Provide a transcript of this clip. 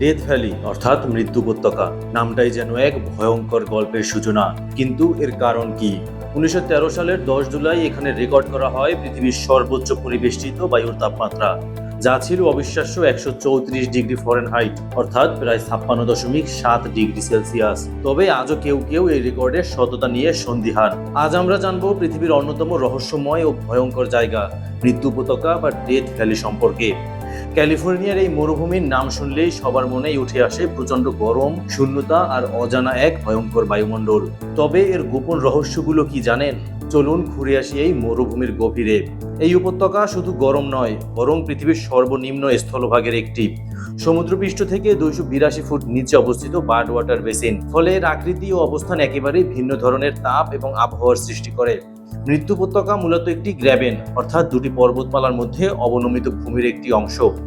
Death valley অর্থাৎ মৃত্যু উপত্যকা, নামটাই যেন এক ভয়ঙ্কর গল্পের সূচনা। কিন্তু এর কারণ কি? উনিশশো তেরো সালের দশ জুলাই এখানে রেকর্ড করা হয় পৃথিবীর সর্বোচ্চ পরিবেষ্টিত বায়ুর তাপমাত্রা, যা ছিল অবিশ্বাস্য একশো চৌত্রিশ ডিগ্রি ফরেনহাইট, অর্থাৎ প্রায় ছাপ্পান্ন দশমিক সাত ডিগ্রি সেলসিয়াস। তবে আজও কেউ কেউ এই রেকর্ডের সততা নিয়ে সন্দিহান। আজ আমরা জানব পৃথিবীর অন্যতম রহস্যময় ও ভয়ঙ্কর জায়গা, মৃত্যু উপত্যকা বা ডেথ ভ্যালি সম্পর্কে। ক্যালিফোর্নিয়ার এই মরুভূমির নাম শুনলেই সবার মনেই উঠে আসে প্রচণ্ড গরম, শূন্যতা আর অজানা এক ভয়ঙ্কর বায়ুমণ্ডল। তবে এর গোপন রহস্যগুলো কি জানেন? চলুন ঘুরে আসি এই মরুভূমির গভীরে। এই উপত্যকা শুধু গরম নয়, বরং পৃথিবীর সর্বনিম্ন স্থলভাগের একটি। সমুদ্রপৃষ্ঠ থেকে দুইশো বিরাশি ফুট নিচে অবস্থিত বার্ড ওয়াটার বেসিন। ফলে এর আকৃতি ও অবস্থান একেবারেই ভিন্ন ধরনের তাপ এবং আবহাওয়ার সৃষ্টি করে। মৃত্যু উপত্যকা মূলত একটি গ্র্যাবেন অর্থাৎ দুটি পর্বতমালার মধ্যে অবনমিত ভূমির একটি অংশ।